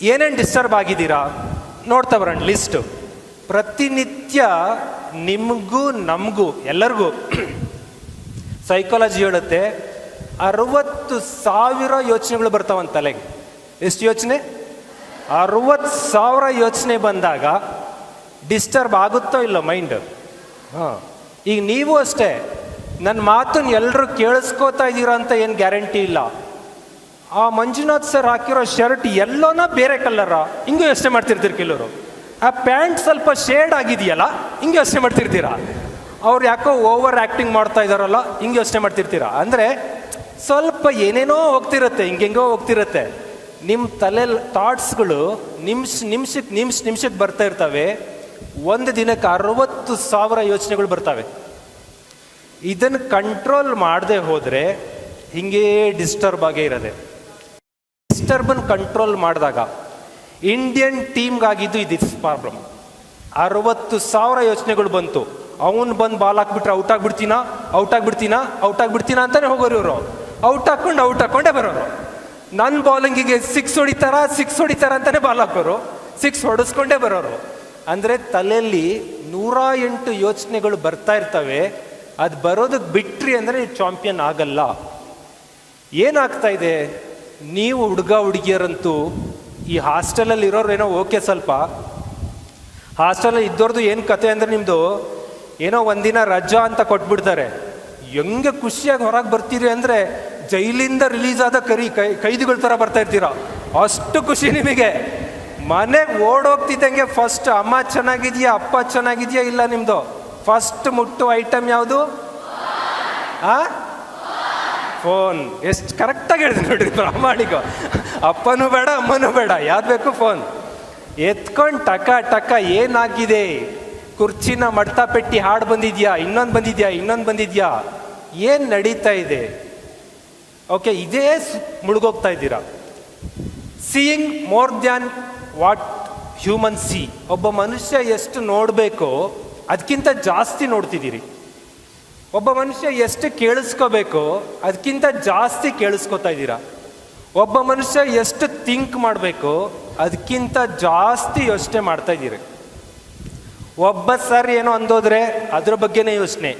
ಏನೇನು ಡಿಸ್ಟರ್ಬ್ ಆಗಿದ್ದೀರಾ? ನೋಡ್ತಾ ಬರೋಣ ಲಿಸ್ಟು ಪ್ರತಿನಿತ್ಯ ನಿಮಗೂ, ನಮಗೂ, ಎಲ್ಲರಿಗೂ ಸೈಕಾಲಜಿ ಹೇಳುತ್ತೆ, ಅರವತ್ತು ಸಾವಿರ ಯೋಚನೆಗಳು ಬರ್ತಾವಂತ ತಲೆಗೆ. ಎಷ್ಟು ಯೋಚನೆ? ಅರವತ್ತು ಸಾವಿರ ಯೋಚನೆ ಬಂದಾಗ ಡಿಸ್ಟರ್ಬ್ ಆಗುತ್ತೋ ಇಲ್ಲೋ ಮೈಂಡ್ ಹಾಂ. ಈಗ ನೀವು ಅಷ್ಟೇ ನನ್ನ ಮಾತನ್ನು ಎಲ್ಲರೂ ಕೇಳಿಸ್ಕೋತಾ ಇದ್ದೀರಾ ಅಂತ ಏನು ಗ್ಯಾರಂಟಿ ಇಲ್ಲ. ಆ ಮಂಜುನಾಥ್ ಸರ್ ಹಾಕಿರೋ ಶರ್ಟ್ ಎಲ್ಲೋನ ಬೇರೆ ಕಲರ ಹಿಂಗೂ ಯೋಚನೆ ಮಾಡ್ತಿರ್ತೀರಿ ಕೆಲವರು. ಆ ಪ್ಯಾಂಟ್ ಸ್ವಲ್ಪ ಶೇಡ್ ಆಗಿದೆಯಲ್ಲ, ಹಿಂಗೆ ಯೋಚನೆ ಮಾಡ್ತಿರ್ತೀರಾ? ಅವ್ರು ಯಾಕೋ ಓವರ್ ಆ್ಯಕ್ಟಿಂಗ್ ಮಾಡ್ತಾ ಇದ್ದಾರಲ್ಲ ಹಿಂಗೆ ಯೋಚನೆ ಮಾಡ್ತಿರ್ತೀರಾ? ಅಂದರೆ ಸ್ವಲ್ಪ ಏನೇನೋ ಹೋಗ್ತಿರುತ್ತೆ, ಹಿಂಗೆಂಗೋ ಹೋಗ್ತಿರುತ್ತೆ. ನಿಮ್ಮ ತಲೆಯಲ್ಲಿ ಥಾಟ್ಸ್ಗಳು ನಿಮಿಷ ನಿಮಿಷಕ್ಕೆ ನಿಮಿಷ ನಿಮಿಷಕ್ಕೆ ಬರ್ತಾ ಇರ್ತವೆ. ಒಂದು ದಿನಕ್ಕೆ ಅರವತ್ತು ಸಾವಿರ ಯೋಚನೆಗಳು ಬರ್ತವೆ. ಇದನ್ನು ಕಂಟ್ರೋಲ್ ಮಾಡದೆ ಹೋದರೆ ಹಿಂಗೇ ಡಿಸ್ಟರ್ಬ್ ಆಗೇ ಇರೋದೆ. ಡಿಸ್ಟರ್ಬನ್ ಕಂಟ್ರೋಲ್ ಮಾಡಿದಾಗ ಇಂಡಿಯನ್ ಟೀಮ್ಗಾಗಿದ್ದು ಇದು ಪ್ರಾಬ್ಲಮ್ ಅರವತ್ತು ಸಾವಿರ ಯೋಚನೆಗಳು ಬಂತು. ಅವನು ಬಂದು ಬಾಲ್ ಹಾಕ್ಬಿಟ್ರೆ ಔಟ್ ಆಗ್ಬಿಡ್ತೀನಾ? ಔಟ್ ಆಗ್ಬಿಡ್ತೀನಾ? ಔಟ್ ಆಗ್ಬಿಡ್ತೀನಾ ಅಂತಲೇ ಹೋಗೋರು ಇವರು. ಔಟ್ ಹಾಕ್ಕೊಂಡು ಔಟ್ ಹಾಕ್ಕೊಂಡೇ ಬರೋರು. ನನ್ನ ಬಾಲಿಂಗಿಗೆ ಸಿಕ್ಸ್ ಹೊಡಿತಾರ? ಸಿಕ್ಸ್ ಹೊಡಿತಾರ ಅಂತಾನೆ ಬಾಲ್ ಹಾಕೋರು. ಸಿಕ್ಸ್ ಹೊಡೆಸ್ಕೊಂಡೇ ಬರೋರು. ಅಂದರೆ ತಲೆಯಲ್ಲಿ ನೂರ ಎಂಟು ಯೋಚನೆಗಳು ಬರ್ತಾ ಇರ್ತವೆ. ಅದು ಬರೋದಕ್ಕೆ ಬಿಟ್ರಿ ಅಂದರೆ ಚಾಂಪಿಯನ್ ಆಗಲ್ಲ. ಏನಾಗ್ತಾ ಇದೆ? ನೀವು ಹುಡುಗ ಹುಡುಗಿಯರಂತೂ ಈ ಹಾಸ್ಟೆಲಲ್ಲಿ ಇರೋರು ಏನೋ ಓಕೆ ಸ್ವಲ್ಪ. ಹಾಸ್ಟೆಲಲ್ಲಿ ಇದ್ದವ್ರದ್ದು ಏನು ಕತೆ ಅಂದರೆ ನಿಮ್ಮದು ಏನೋ ಒಂದಿನ ರಜಾ ಅಂತ ಕೊಟ್ಬಿಡ್ತಾರೆ. ಹೆಂಗೆ ಖುಷಿಯಾಗಿ ಹೊರಗೆ ಬರ್ತೀರಿ ಅಂದರೆ ಜೈಲಿಂದ ರಿಲೀಸ್ ಆದ ಕರಿ, ಕೈ, ಕೈದಿಗಳ ಥರ ಬರ್ತಾ ಇರ್ತೀರ. ಅಷ್ಟು ಖುಷಿ ನಿಮಗೆ. ಮನೆಗೆ ಓಡೋಗ್ತಿದ್ದಂಗೆ ಫಸ್ಟ್ ಅಮ್ಮ ಚೆನ್ನಾಗಿದೆಯಾ, ಅಪ್ಪ ಚೆನ್ನಾಗಿದೆಯಾ ಇಲ್ಲ ನಿಮ್ಮದು ಫಸ್ಟ್ ಮುಟ್ಟು ಐಟಮ್ ಯಾವುದು? ಆ? ಫೋನ್. ಎಷ್ಟು ಕರೆಕ್ಟಾಗಿ ಹೇಳಿದೆ ನೋಡ್ರಿ ಪ್ರಾಮಾಣಿಕ. ಅಪ್ಪನೂ ಬೇಡ, ಅಮ್ಮನೂ ಬೇಡ, ಯಾವ್ದು ಬೇಕು ಫೋನ್. ಎತ್ಕೊಂಡು ಟಕ ಟಕ ಏನಾಗಿದೆ? ಕುರ್ಚಿನ ಮಡ್ತಾ ಪೆಟ್ಟಿ ಹಾಡು ಬಂದಿದ್ಯಾ? ಇನ್ನೊಂದು ಬಂದಿದ್ಯಾ? ಇನ್ನೊಂದು ಬಂದಿದ್ಯಾ? ಏನು ನಡೀತಾ ಇದೆ? ಓಕೆ ಇದೇ ಮುಳುಗೋಗ್ತಾ ಇದ್ದೀರಾ? Seeing more than what human see ಒಬ್ಬ ಮನುಷ್ಯ ಎಷ್ಟು ನೋಡಬೇಕೋ, ಅದಕ್ಕಿಂತ ಜಾಸ್ತಿ ನೋಡ್ತಿದ್ದೀರಿ. ಒಬ್ಬ ಮನುಷ್ಯ ಎಷ್ಟು ಕೇಳಿಸ್ಕೋಬೇಕು ಅದಕ್ಕಿಂತ ಜಾಸ್ತಿ ಕೇಳಿಸ್ಕೊತಾ ಇದ್ದೀರಾ? ಒಬ್ಬ ಮನುಷ್ಯ ಎಷ್ಟು ಥಿಂಕ್ ಮಾಡಬೇಕು ಅದಕ್ಕಿಂತ ಜಾಸ್ತಿ ಯೋಚನೆ ಮಾಡ್ತಾ ಇದ್ದೀರಿ. ಒಬ್ಬ ಸರ್ ಏನೋ ಅಂದೋದ್ರೆ ಅದ್ರ ಬಗ್ಗೆನೇ ಯೋಚನೆ.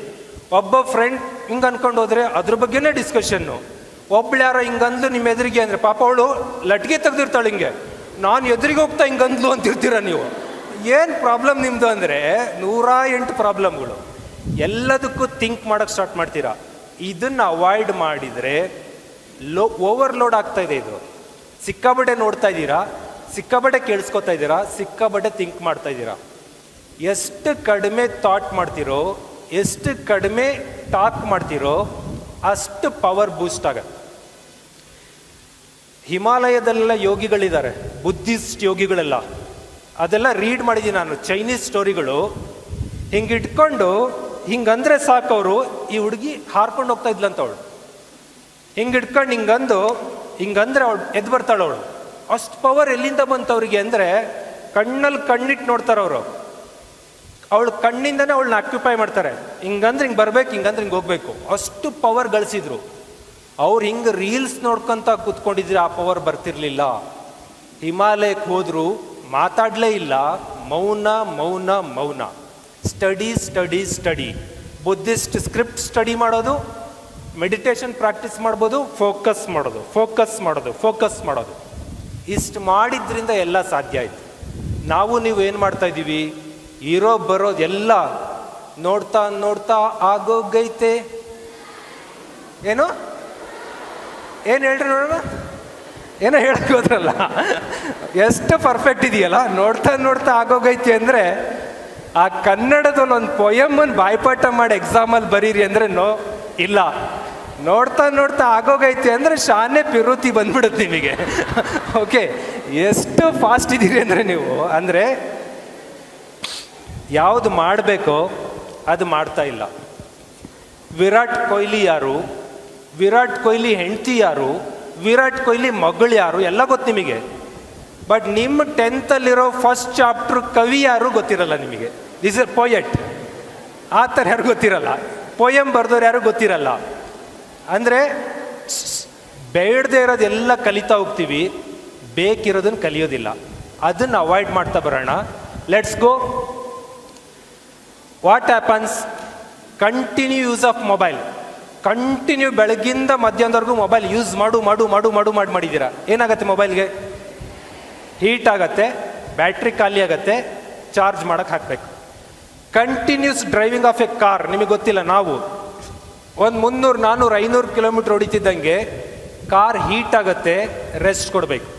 ಒಬ್ಬ ಫ್ರೆಂಡ್ ಹಿಂಗೆ ಅನ್ಕೊಂಡು ಹೋದ್ರೆ ಅದ್ರ ಬಗ್ಗೆನೇ ಡಿಸ್ಕಷನ್ನು ಒಬ್ಳು ಯಾರೋ ಹಿಂಗಂದ್ಲು ನಿಮ್ಮ ಎದುರಿಗೆ ಅಂದರೆ ಪಾಪ ಅವಳು ಲಟ್ಗೆ ತೆಗೆದಿರ್ತಾಳೆ ಹಿಂಗೆ. ನಾನು ಎದುರಿಗೆ ಹೋಗ್ತಾ ಹಿಂಗಂದ್ಲು ಅಂತಿರ್ತೀರ ನೀವು? ಏನು ಪ್ರಾಬ್ಲಮ್ ನಿಮ್ಮದು ಅಂದರೆ ನೂರ ಎಂಟು ಪ್ರಾಬ್ಲಮ್ಗಳು ಎಲ್ಲದಕ್ಕೂ ಥಿಂಕ್ ಮಾಡೋಕ್ಕೆ ಸ್ಟಾರ್ಟ್ ಮಾಡ್ತೀರಾ? ಇದನ್ನು ಅವಾಯ್ಡ್ ಮಾಡಿದರೆ ಲೋ ಓವರ್ಲೋಡ್ ಆಗ್ತಾ ಇದೆ ಇದು. ಸಿಕ್ಕಾಬಟ್ಟೆ ನೋಡ್ತಾ ಇದ್ದೀರಾ? ಸಿಕ್ಕಾಬಟ್ಟೆ ಕೇಳಿಸ್ಕೊತಾ ಇದ್ದೀರಾ? ಸಿಕ್ಕಾಬಟ್ಟೆ ಥಿಂಕ್ ಮಾಡ್ತಾ ಇದ್ದೀರಾ? ಎಷ್ಟು ಕಡಿಮೆ ಥಾಟ್ ಮಾಡ್ತಿರೋ, ಎಷ್ಟು ಕಡಿಮೆ ಟಾಕ್ ಮಾಡ್ತಿರೋ, ಅಷ್ಟು ಪವರ್ ಬೂಸ್ಟ್ ಆಗತ್ತೆ. ಹಿಮಾಲಯದಲ್ಲೆಲ್ಲ ಯೋಗಿಗಳಿದ್ದಾರೆ, ಬುದ್ಧಿಸ್ಟ್ ಯೋಗಿಗಳೆಲ್ಲ. ಅದೆಲ್ಲ ರೀಡ್ ಮಾಡಿದ್ದೀನಿ ನಾನು ಚೈನೀಸ್ ಸ್ಟೋರಿಗಳು ಹಿಂಗೆ ಇಟ್ಕೊಂಡು ಹಿಂಗಂದ್ರೆ ಸಾಕವರು ಈ ಹುಡುಗಿ ಹಾರ್ಕೊಂಡು ಹೋಗ್ತಾ ಇದ್ಲಂತ ಅವಳು. ಹಿಂಗೆ ಇಟ್ಕೊಂಡು ಹಿಂಗಂದು, ಹಿಂಗಂದ್ರೆ ಅವಳು ಎದ್ದು ಬರ್ತಾಳೆ ಅವಳು. ಅಷ್ಟು ಪವರ್ ಎಲ್ಲಿಂದ ಬಂತು ಅವ್ರಿಗೆ ಅಂದರೆ ಕಣ್ಣಲ್ಲಿ ಕಣ್ಣಿಟ್ಟು ನೋಡ್ತಾರೆ ಅವರು. ಅವಳು ಕಣ್ಣಿಂದನೇ ಅವಳನ್ನ ಆಕ್ಯುಪೈ ಮಾಡ್ತಾರೆ. ಹಿಂಗಂದ್ರೆ ಹಿಂಗೆ ಬರ್ಬೇಕು, ಹಿಂಗಂದ್ರೆ ಹಿಂಗೆ ಹೋಗ್ಬೇಕು. ಅಷ್ಟು ಪವರ್ ಗಳಿಸಿದ್ರು. ಅವ್ರು ಹಿಂಗೆ ರೀಲ್ಸ್ ನೋಡ್ಕೊಂತ ಕೂತ್ಕೊಂಡಿದ್ರೆ ಆ ಪವರ್ ಬರ್ತಿರ್ಲಿಲ್ಲ. ಹಿಮಾಲಯಕ್ಕೆ ಹೋದ್ರು, ಮಾತಾಡಲೇ ಇಲ್ಲ. ಮೌನ ಮೌನ ಮೌನ. Study study study. Buddhist script study ಮಾಡೋದು, ಮೆಡಿಟೇಷನ್ ಪ್ರಾಕ್ಟೀಸ್ ಮಾಡ್ಬೋದು, ಫೋಕಸ್ ಮಾಡೋದು ಫೋಕಸ್ ಮಾಡೋದು ಫೋಕಸ್ ಮಾಡೋದು. ಇಷ್ಟು ಮಾಡಿದ್ರಿಂದ ಎಲ್ಲ ಸಾಧ್ಯ ಆಯಿತು. ನಾವು ನೀವು ಏನು ಮಾಡ್ತಾ ಇದ್ದೀವಿ? ಇರೋ ಬರೋದು ಎಲ್ಲ ನೋಡ್ತಾ ನೋಡ್ತಾ ಆಗೋಗೈತೆ. ಏನು? ಏನು ಹೇಳ್ರಿ ನೋಡೋಣ ಏನೋ ಹೇಳಕ್ಕೆ ಹೋದ್ರಲ್ಲ. ಎಷ್ಟು ಪರ್ಫೆಕ್ಟ್ ಇದೆಯಲ್ಲ? ನೋಡ್ತಾ ನೋಡ್ತಾ ಆಗೋಗೈತೆ ಅಂದರೆ ಆ ಕನ್ನಡದಲ್ಲಿ ಒಂದು ಪೊಯಮನ್ನು ಬಾಯ್ಪಾಠ ಮಾಡಿ ಎಕ್ಸಾಮಲ್ಲಿ ಬರೀರಿ ಅಂದರೆ ನೋ, ಇಲ್ಲ. ನೋಡ್ತಾ ನೋಡ್ತಾ ಆಗೋಗೈತಿ ಅಂದರೆ ಶಾನೆ ಪಿರುತಿ ಬಂದ್ಬಿಡುತ್ತೆ ನಿಮಗೆ. ಓಕೆ ಎಷ್ಟು ಫಾಸ್ಟ್ ಇದ್ದೀರಿ ಅಂದರೆ ನೀವು? ಅಂದರೆ ಯಾವುದು ಮಾಡಬೇಕೋ ಅದು ಮಾಡ್ತಾ ಇಲ್ಲ. ವಿರಾಟ್ ಕೊಹ್ಲಿ ಯಾರು? ವಿರಾಟ್ ಕೊಹ್ಲಿ ಹೆಂಡತಿ ಯಾರು? ವಿರಾಟ್ ಕೊಹ್ಲಿ ಮಗಳು ಯಾರು? ಎಲ್ಲ ಗೊತ್ತು ನಿಮಗೆ. ಬಟ್ ನಿಮ್ಮ ಟೆಂತಲ್ಲಿರೋ ಫಸ್ಟ್ ಚಾಪ್ಟರ್ ಕವಿ ಯಾರು ಗೊತ್ತಿರಲ್ಲ ನಿಮಗೆ? ದಿಸ್ ಇಸ್ ಪೊಯೆಟ್ ಆ ಥರ ಯಾರು ಗೊತ್ತಿರಲ್ಲ? ಪೊಯಮ್ ಬರೆದವ್ರು ಯಾರು ಗೊತ್ತಿರಲ್ಲ? ಅಂದರೆ ಬೇಡದೇ ಇರೋದೆಲ್ಲ ಕಲಿತಾ ಹೋಗ್ತೀವಿ ಬೇಕಿರೋದನ್ನು ಕಲಿಯೋದಿಲ್ಲ. ಅದನ್ನು ಅವಾಯ್ಡ್ ಮಾಡ್ತಾ ಬರೋಣ. Let's go what happens continue use of mobile continue ಬೆಳಗಿಂದ ಮಧ್ಯಾಹ್ನದವರೆಗೂ ಮೊಬೈಲ್ ಯೂಸ್ ಮಾಡು ಮಾಡು ಮಾಡು ಮಾಡು, ಮಾಡಿ ಮಾಡಿದ್ದೀರಾ ಏನಾಗುತ್ತೆ ಮೊಬೈಲ್ಗೆ ಹೀಟ್ ಆಗತ್ತೆ ಬ್ಯಾಟ್ರಿ ಖಾಲಿ ಆಗತ್ತೆ ಚಾರ್ಜ್ ಮಾಡೋಕ್ಕೆ ಹಾಕಬೇಕು. Continuous driving of a car ನಿಮಗೆ ಗೊತ್ತಿಲ್ಲ, ನಾವು ಒಂದು ಮುನ್ನೂರು ನಾನ್ನೂರು ಐನೂರು ಕಿಲೋಮೀಟ್ರ್ ಹೊಡಿತಿದ್ದಂಗೆ ಕಾರ್ ಹೀಟ್ ಆಗುತ್ತೆ ರೆಸ್ಟ್ ಕೊಡಬೇಕು.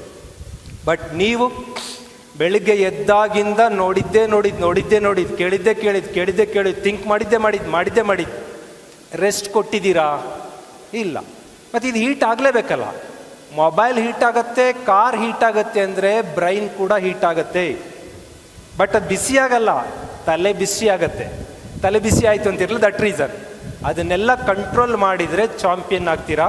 ಬಟ್ ನೀವು ಬೆಳಿಗ್ಗೆ ಎದ್ದಾಗಿಂದ ನೋಡಿದ್ದೇ ನೋಡಿದ್ ನೋಡಿದ್ದೇ ನೋಡಿದ್, ಕೇಳಿದ್ದೆ ಕೇಳಿದ್ ಕೇಳಿದ್ದೆ ಕೇಳಿದ್ ಥಿಂಕ್ ಮಾಡಿದ್ದೆ ಮಾಡಿದ್ ಮಾಡಿದ್ದೆ ಮಾಡಿದ್ ರೆಸ್ಟ್ ಕೊಟ್ಟಿದ್ದೀರಾ? ಇಲ್ಲ. ಮತ್ತು ಇದು ಹೀಟ್ ಆಗಲೇಬೇಕಲ್ಲ. ಮೊಬೈಲ್ ಹೀಟ್ ಆಗತ್ತೆ, ಕಾರ್ ಹೀಟ್ ಆಗತ್ತೆ ಅಂದರೆ ಬ್ರೈನ್ ಕೂಡ ಹೀಟ್ ಆಗತ್ತೆ. ಬಟ್ ಅದು ಬಿಸಿ ಆಗಲ್ಲ, ತಲೆ ಬಿಸಿ ಆಗತ್ತೆ. ತಲೆ ಬಿಸಿ ಆಯಿತು ಅಂತಿರಲ್ಲ ದಟ್ ರೀಸನ್. ಅದನ್ನೆಲ್ಲ ಕಂಟ್ರೋಲ್ ಮಾಡಿದರೆ ಚಾಂಪಿಯನ್ ಆಗ್ತೀರಾ?